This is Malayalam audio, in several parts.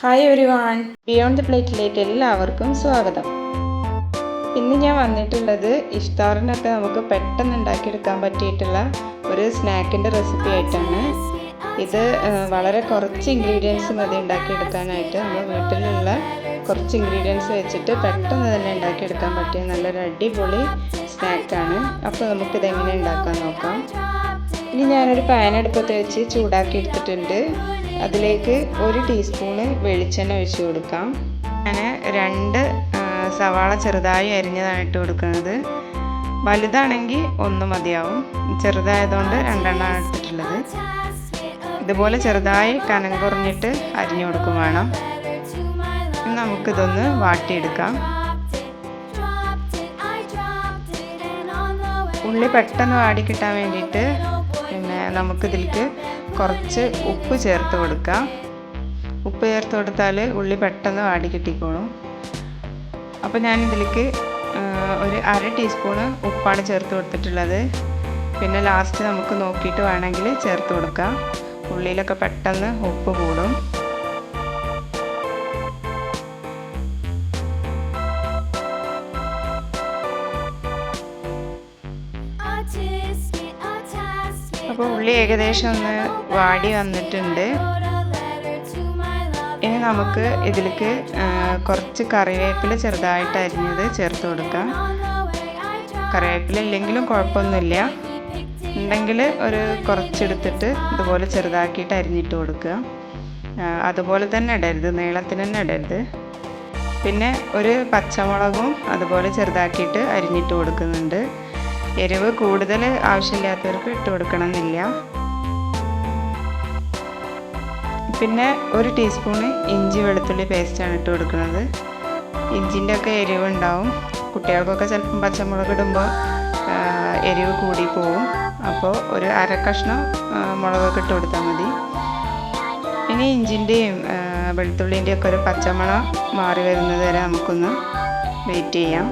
Hi everyone beyond the പ്ലേറ്റിലേക്ക് എല്ലാവർക്കും സ്വാഗതം. ഇന്ന് ഞാൻ വന്നിട്ടുള്ളത് ഇഷ്ടാറിനൊക്കെ നമുക്ക് പെട്ടെന്ന് ഉണ്ടാക്കിയെടുക്കാൻ പറ്റിയിട്ടുള്ള ഒരു സ്നാക്കിന്റെ റെസിപ്പി ആയിട്ടാണ്. ഇത് വളരെ കുറച്ച് ഇൻഗ്രീഡിയൻസ് മതി ഉണ്ടാക്കിയെടുക്കാനായിട്ട്. നമ്മൾ വീട്ടിലുള്ള കുറച്ച് ഇൻഗ്രീഡിയൻസ് വെച്ചിട്ട് പെട്ടെന്ന് തന്നെ ഉണ്ടാക്കിയെടുക്കാൻ പറ്റിയ നല്ലൊരു അടിപൊളി സ്നാക്കാണ്. അപ്പോൾ നമുക്കിത് എങ്ങനെ ഉണ്ടാക്കാൻ നോക്കാം. ഇനി ഞാനൊരു പാൻ അടുപ്പത്ത് വെച്ച് ചൂടാക്കി എടുത്തിട്ടുണ്ട്. അതിലേക്ക് ഒരു ടീസ്പൂണ് വെളിച്ചെണ്ണ ഒഴിച്ചു കൊടുക്കാം. ഞാൻ രണ്ട് സവാള ചെറുതായി അരിഞ്ഞതായിട്ട് കൊടുക്കുന്നത്. വലുതാണെങ്കിൽ ഒന്ന് മതിയാവും. ചെറുതായതുകൊണ്ട് രണ്ടെണ്ണമാണ് എടുത്തിട്ടുള്ളത്. ഇതുപോലെ ചെറുതായി കനം കുറഞ്ഞിട്ട് അരിഞ്ഞു കൊടുക്കും വേണം. നമുക്കിതൊന്ന് വാട്ടിയെടുക്കാം. ഉള്ളി പെട്ടെന്ന് വാടി കിട്ടാൻ വേണ്ടിയിട്ട് പിന്നെ നമുക്കിതിലേക്ക് കുറച്ച് ഉപ്പ് ചേർത്ത് കൊടുക്കുക ഉപ്പ് ചേർത്ത് കൊടുത്താൽ ഉള്ളി പെട്ടെന്ന് വാടി കിട്ടിക്കോളും. അപ്പോൾ ഞാൻ ഇതിലേക്ക് ഒരു അര ടീസ്പൂണ് ഉപ്പാണ് ചേർത്ത് കൊടുത്തിട്ടുള്ളത്. പിന്നെ ലാസ്റ്റ് നമുക്ക് നോക്കിയിട്ട് വേണമെങ്കിൽ ചേർത്ത് കൊടുക്കാം. ഉള്ളിയിലൊക്കെ പെട്ടെന്ന് ഉപ്പ് കൂടും. അപ്പോൾ ഉള്ളി ഏകദേശം ഒന്ന് വാടി വന്നിട്ടുണ്ട്. ഇനി നമുക്ക് ഇതിലേക്ക് കുറച്ച് കറിവേപ്പില ചെറുതായിട്ട് അരിഞ്ഞത് ചേർത്ത് കൊടുക്കാം. കറിവേപ്പില ഇല്ലെങ്കിലും കുഴപ്പമൊന്നുമില്ല. ഉണ്ടെങ്കിൽ ഒരു കുറച്ചെടുത്തിട്ട് ഇതുപോലെ ചെറുതാക്കിയിട്ട് അരിഞ്ഞിട്ട് കൊടുക്കുക. അതുപോലെ തന്നെ ഇടരുത്. നീളത്തിന് തന്നെ ഇടരുത്. പിന്നെ ഒരു പച്ചമുളകും അതുപോലെ ചെറുതാക്കിയിട്ട് അരിഞ്ഞിട്ട് കൊടുക്കുന്നുണ്ട്. എരിവ് കൂടുതൽ ആവശ്യമില്ലാത്തവർക്ക് ഇട്ട് കൊടുക്കണമെന്നില്ല. പിന്നെ ഒരു ടീസ്പൂണ് ഇഞ്ചി വെളുത്തുള്ളി പേസ്റ്റാണ് ഇട്ട് കൊടുക്കുന്നത്. ഇഞ്ചിന്റെ ഒക്കെ എരിവ് ഉണ്ടാവും കുട്ടികൾക്കൊക്കെ ചിലപ്പം പച്ചമുളക് ഇടുമ്പോൾ എരിവ് കൂടി പോവും. അപ്പോൾ ഒരു അര കഷ്ണം മുളകൊക്കെ ഇട്ട് കൊടുത്താൽ മതി. ഇനി ഇഞ്ചിന്റെയും വെളുത്തുള്ളിന്റെയും ഒക്കെ ഒരു പച്ചമുളക് മാറി വരുന്നത് വരെ നമുക്കൊന്ന് വെയിറ്റ് ചെയ്യാം.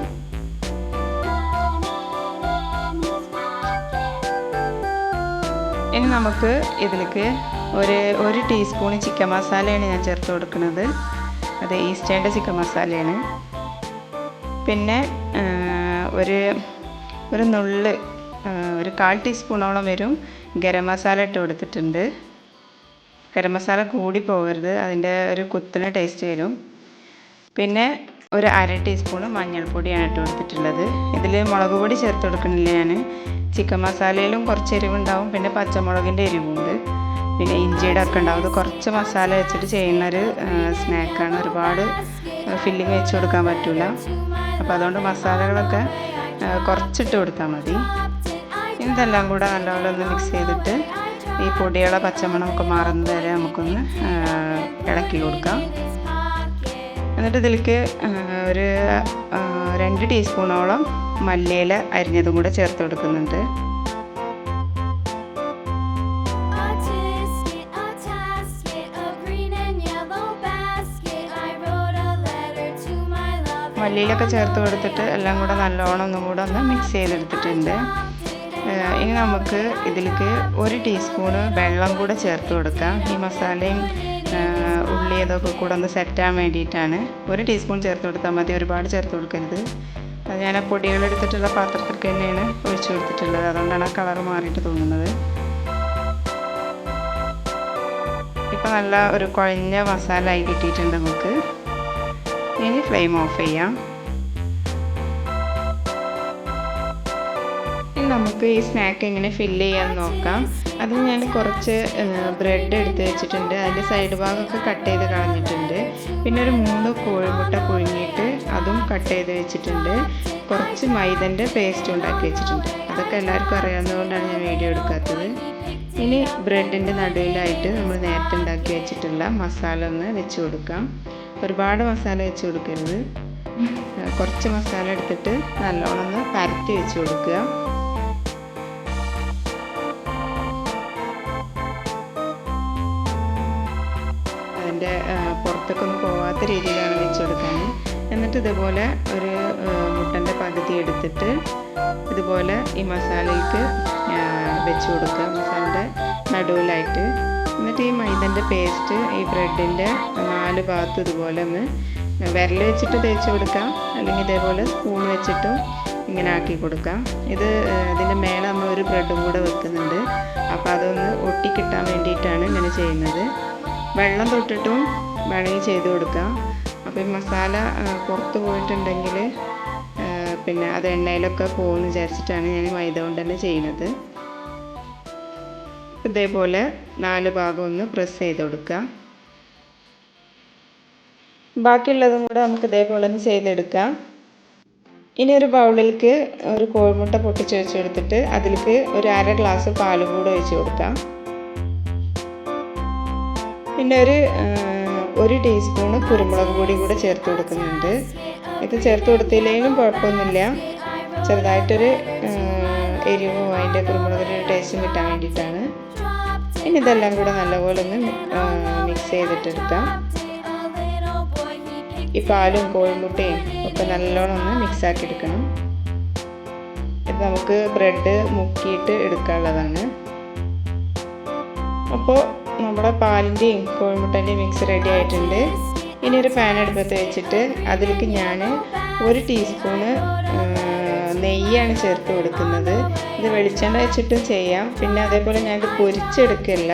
ഇനി നമുക്ക് ഇതിലേക്ക് ഒരു ഒരു ടീസ്പൂൺ ചിക്കൻ മസാലയാണ് ഞാൻ ചേർത്ത് കൊടുക്കുന്നത്. അത് ഈസ്റ്റേന്റെ ചിക്കൻ മസാലയാണ് പിന്നെ ഒരു ഒരു നുള്ള് ഒരു കാൽ ടീസ്പൂണോളം വരും ഗരം മസാല ഇട്ട് കൊടുത്തിട്ടുണ്ട്. ഗരം മസാല കൂടി പോകരുത്. അതിന്റെ ഒരു കുത്തുന്ന ടേസ്റ്റ് വരും. പിന്നെ ഒരു അര ടീസ്പൂൺ മഞ്ഞൾപ്പൊടിയാണ് ഇട്ട് കൊടുത്തിട്ടുള്ളത്. ഇതിൽ മുളക് പൊടി ചേർത്ത് കൊടുക്കണില്ല ഞാൻ ചിക്കൻ മസാലയിലും കുറച്ച് എരിവുണ്ടാവും. പിന്നെ പച്ചമുളകിന്റെ എരിവുണ്ട്. പിന്നെ ഇഞ്ചിയുടെ ഒക്കെ ഉണ്ടാവും. അത് കുറച്ച് മസാല വെച്ചിട്ട് ചെയ്യുന്നൊരു സ്നാക്കാണ്. ഒരുപാട് ഫില്ലിങ് വെച്ച് കൊടുക്കാൻ പറ്റില്ല അപ്പോൾ അതുകൊണ്ട് മസാലകളൊക്കെ കുറച്ചിട്ട് കൊടുത്താൽ മതി. ഇതെല്ലാം കൂടെ നല്ലപോലെ ഒന്ന് മിക്സ് ചെയ്തിട്ട് ഈ പൊടികളെ പച്ചമണമൊക്കെ മാറുന്നത് വരെ നമുക്കൊന്ന് ഇളക്കി കൊടുക്കാം. എന്നിട്ട് ഇതിലേക്ക് ഒരു രണ്ട് ടീസ്പൂണോളം മല്ലിയില അരിഞ്ഞതും കൂടെ ചേർത്ത് കൊടുക്കുന്നുണ്ട് മല്ലിയിലൊക്കെ ചേർത്ത് കൊടുത്തിട്ട് എല്ലാം കൂടെ നല്ലോണം ഒന്നും കൂടെ ഒന്ന് മിക്സ് ചെയ്തെടുത്തിട്ടുണ്ട്. ഇനി നമുക്ക് ഇതിലേക്ക് ഒരു ടീസ്പൂണ് വെള്ളം കൂടെ ചേർത്ത് കൊടുക്കാം. ഈ മസാലയും ഉള്ളി അതൊക്കെ കൂടെ ഒന്ന് സെറ്റാൻ വേണ്ടിയിട്ടാണ്. ഒരു ടീസ്പൂൺ ചേർത്ത് കൊടുത്താൽ മതി. ഒരുപാട് ചേർത്ത് കൊടുക്കരുത്. അത് ഞാൻ ആ പൊടികൾ എടുത്തിട്ടുള്ള പാത്രത്തിലേക്ക് തന്നെയാണ് ഒഴിച്ചു കൊടുത്തിട്ടുള്ളത്. അതുകൊണ്ടാണ് ആ കളർ മാറിയിട്ട് തോന്നുന്നത്. ഇപ്പം നല്ല ഒരു കുഴഞ്ഞ മസാല കിട്ടിയിട്ടുണ്ട് നമുക്ക്. ഇനി ഫ്ലെയിം ഓഫ് ചെയ്യാം. നമുക്ക് ഈ സ്നാക്ക് എങ്ങനെ ഫില്ല് ചെയ്യാൻ നോക്കാം. അതിന് ഞാൻ കുറച്ച് ബ്രെഡ് എടുത്ത് വെച്ചിട്ടുണ്ട്. അതിന്റെ സൈഡ് ഭാഗമൊക്കെ കട്ട് ചെയ്ത് കളഞ്ഞിട്ടുണ്ട്. പിന്നെ ഒരു മൂന്ന് കോഴിമുട്ട പുഴുങ്ങിയിട്ട് അതും കട്ട് ചെയ്ത് വെച്ചിട്ടുണ്ട്. കുറച്ച് മൈദന്റെ പേസ്റ്റ് ഉണ്ടാക്കി വെച്ചിട്ടുണ്ട്. അതൊക്കെ എല്ലാവർക്കും അറിയാവുന്നതുകൊണ്ടാണ് ഞാൻ വീഡിയോ എടുക്കാത്തത്. ഇനി ബ്രെഡിന്റെ നടുവിലായിട്ട് നമ്മൾ നേരത്തെ ഉണ്ടാക്കി വെച്ചിട്ടുള്ള മസാല ഒന്ന് വെച്ച് കൊടുക്കാം. ഒരുപാട് മസാല വെച്ച് കൊടുക്കരുത്. കുറച്ച് മസാല എടുത്തിട്ട് നല്ലോണം ഒന്ന് പരത്തി വെച്ച് കൊടുക്കുക. അതിന്റെ പുറത്തേക്കൊന്നും പോവാത്ത രീതിയിലാണ് വെച്ച് കൊടുക്കാൻ. എന്നിട്ട് ഇതുപോലെ ഒരു മുട്ടന്റെ പകുതി എടുത്തിട്ട് ഇതുപോലെ ഈ മസാലയ്ക്ക് വെച്ച് കൊടുക്കുക. മസാലയുടെ നടുവിലായിട്ട്. എന്നിട്ട് ഈ മൈദന്റെ പേസ്റ്റ് ഈ ബ്രെഡിന്റെ നാല് ഭാഗത്തും ഇതുപോലെ ഒന്ന് വിരൽ വെച്ചിട്ട് തേച്ച് കൊടുക്കാം. അല്ലെങ്കിൽ ഇതേപോലെ സ്പൂൺ വെച്ചിട്ടും ഇങ്ങനെ ആക്കി കൊടുക്കാം. ഇത് ഇതിന്റെ മേലെ നമ്മൾ ഒരു ബ്രെഡും കൂടെ വെക്കുന്നുണ്ട്. അപ്പോൾ അതൊന്ന് ഒട്ടിക്കിട്ടാൻ വേണ്ടിയിട്ടാണ് ഇങ്ങനെ ചെയ്യുന്നത്. വെള്ളം തൊട്ടിട്ടും വേണമെങ്കിൽ ചെയ്ത് കൊടുക്കാം അപ്പോൾ ഈ മസാല പുറത്ത് പോയിട്ടുണ്ടെങ്കിൽ പിന്നെ അത് എണ്ണയിലൊക്കെ പോകുമെന്ന് വിചാരിച്ചിട്ടാണ് ഞാൻ മൈദ കൊണ്ട് തന്നെ ചെയ്യുന്നത്. ഇതേപോലെ നാല് ഭാഗം ഒന്ന് പ്രസ് ചെയ്ത് കൊടുക്കുക. ബാക്കിയുള്ളതും കൂടെ നമുക്ക് ഇതേപോലെ ഒന്ന് ചെയ്തെടുക്കാം ഇനി ഒരു ബൗളിലേക്ക് ഒരു കോഴിമുട്ട പൊട്ടിച്ച് വെച്ചെടുത്തിട്ട് അതിലേക്ക് ഒരു അര ഗ്ലാസ് പാലും കൂടെ ഒഴിച്ച് കൊടുക്കാം പിന്നെ ഒരു ഒരു ടീസ്പൂണ് കുരുമുളക് പൊടി കൂടെ ചേർത്ത് കൊടുക്കുന്നുണ്ട്. ഇത് ചേർത്ത് കൊടുത്തില്ലെങ്കിലും കുഴപ്പമൊന്നുമില്ല. ചെറുതായിട്ടൊരു എരിവും അതിന്റെ കുരുമുളകിന്റെ ടേസ്റ്റും കിട്ടാൻ വേണ്ടിയിട്ടാണ്. ഇനി ഇതെല്ലാം കൂടെ നല്ലപോലെ ഒന്ന് മിക്സ് ചെയ്തിട്ടെടുക്കാം. ഈ പാലും കോഴിമുട്ടയും ഒക്കെ നല്ലോണം ഒന്ന് മിക്സാക്കി എടുക്കണം ഇത് നമുക്ക് ബ്രെഡ് മുക്കിയിട്ട് എടുക്കാനുള്ളതാണ്. അപ്പോൾ നമ്മുടെ പാലിന്റെയും കോഴിമുട്ടന്റെയും മിക്സ് റെഡി ആയിട്ടുണ്ട്. ഇനി ഒരു പാൻ അടുപ്പത്ത് വെച്ചിട്ട് അതിലേക്ക് ഞാൻ ഒരു ടീസ്പൂണ് നെയ്യാണ് ചേർത്ത് കൊടുക്കുന്നത്. ഇത് വെളിച്ചെണ്ണ വെച്ചിട്ടും ചെയ്യാം. പിന്നെ അതേപോലെ ഞാനിത് പൊരിച്ചെടുക്കില്ല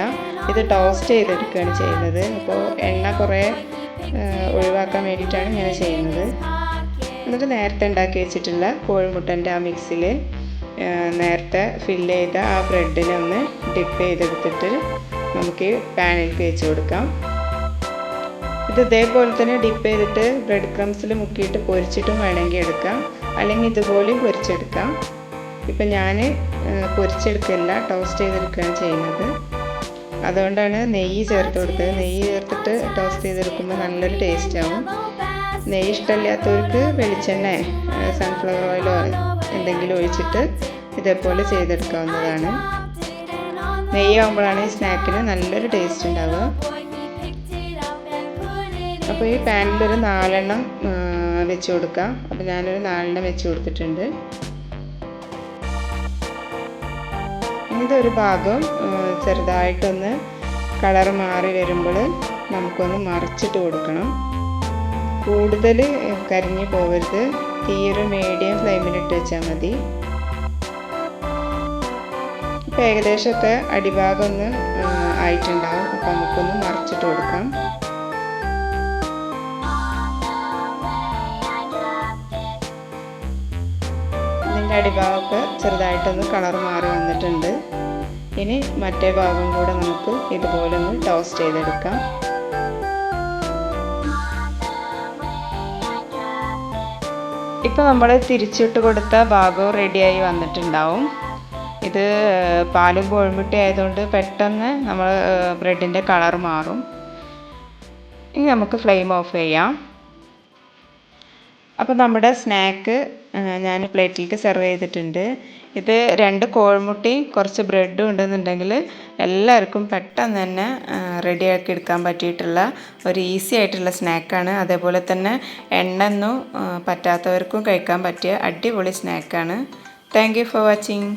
ഇത് ടോസ്റ്റ് ചെയ്തെടുക്കുകയാണ് ചെയ്യുന്നത്. അപ്പോൾ എണ്ണ കുറേ ഒഴിവാക്കാൻ വേണ്ടിയിട്ടാണ് ഞാൻ ചെയ്യുന്നത്. എന്നിട്ട് നേരത്തെ ഉണ്ടാക്കി വെച്ചിട്ടുള്ള കോഴിമുട്ടന്റെ ആ മിക്സിൽ നേരത്തെ ഫില്ല് ചെയ്ത ആ ബ്രെഡിനെ ഒന്ന് ഡിപ്പ് ചെയ്തെടുത്തിട്ട് നമുക്ക് പാനിൽ വെച്ച് കൊടുക്കാം. ഇത് ഇതേപോലെ തന്നെ ഡിപ്പ് ചെയ്തിട്ട് ബ്രെഡ് ക്രംസിൽ മുക്കിയിട്ട് പൊരിച്ചിട്ടും വേണമെങ്കിൽ എടുക്കാം. അല്ലെങ്കിൽ ഇതുപോലെയും പൊരിച്ചെടുക്കാം. ഇപ്പം ഞാൻ പൊരിച്ചെടുക്കില്ല ടോസ്റ്റ് ചെയ്തെടുക്കുകയാണ് ചെയ്യുന്നത്. അതുകൊണ്ടാണ് നെയ്യ് ചേർത്ത് കൊടുത്തത്. നെയ്യ് ചേർത്തിട്ട് ടോസ്റ്റ് ചെയ്തെടുക്കുമ്പോൾ നല്ലൊരു ടേസ്റ്റ് ആവും. നെയ്യ് ഇഷ്ടമില്ലാത്തവർക്ക് വെളിച്ചെണ്ണ സൺഫ്ലവർ ഓയിലോ എന്തെങ്കിലും ഒഴിച്ചിട്ട് ഇതേപോലെ ചെയ്തെടുക്കാവുന്നതാണ്. നെയ്യാകുമ്പോഴാണ് ഈ സ്നാക്കിന് നല്ലൊരു ടേസ്റ്റ് ഉണ്ടാവുക. അപ്പോൾ ഈ പാനിലൊരു നാലെണ്ണം വെച്ച് കൊടുക്കാം. അപ്പോൾ ഞാനൊരു നാലെണ്ണം വെച്ച് കൊടുത്തിട്ടുണ്ട്. ഇതൊരു ഭാഗം ചെറുതായിട്ടൊന്ന് കളർ മാറി വരുമ്പോൾ നമുക്കൊന്ന് മറിച്ചിട്ട് കൊടുക്കണം. കൂടുതൽ കരിഞ്ഞു പോകരുത്. തീരെ മീഡിയം ഫ്ലെയിമിലിട്ട് വെച്ചാൽ മതി. ഇപ്പോൾ ഏകദേശത്തെ അടിഭാഗം ഒന്ന് ആയിട്ടുണ്ടാവും. അപ്പോൾ നമുക്കൊന്ന് മറിച്ചിട്ട് കൊടുക്കാം. ഇതിന്റെ അടിഭാഗമൊക്കെ ചെറുതായിട്ടൊന്ന് കളർ മാറി വന്നിട്ടുണ്ട്. ഇനി മറ്റേ ഭാഗം കൂടെ നമുക്ക് ഇതുപോലെ ഒന്ന് ടോസ്റ്റ് ചെയ്തെടുക്കാം. ഇപ്പോൾ നമ്മൾ തിരിച്ചിട്ട് കൊടുത്ത ഭാഗവും റെഡിയായി വന്നിട്ടുണ്ടാവും. ഇത് പാലും കോഴിമുട്ട ആയതുകൊണ്ട് പെട്ടെന്ന് നമ്മൾ ബ്രെഡിന്റെ കളർ മാറും. ഇനി നമുക്ക് ഫ്ലെയിം ഓഫ് ചെയ്യാം. അപ്പോൾ നമ്മുടെ സ്നാക്ക് ഞാൻ പ്ലേറ്റിലേക്ക് സെർവ് ചെയ്തിട്ടുണ്ട്. ഇത് രണ്ട് കോഴിമുട്ടയും കുറച്ച് ബ്രെഡും ഉണ്ടെന്നുണ്ടെങ്കിൽ എല്ലാവർക്കും പെട്ടെന്ന് തന്നെ റെഡിയാക്കി എടുക്കാൻ പറ്റിയിട്ടുള്ള ഒരു ഈസി ആയിട്ടുള്ള സ്നാക്കാണ്. അതേപോലെ തന്നെ എണ്ണൊന്നും പറ്റാത്തവർക്കും കഴിക്കാൻ പറ്റിയ അടിപൊളി സ്നാക്കാണ്. Thank you for watching.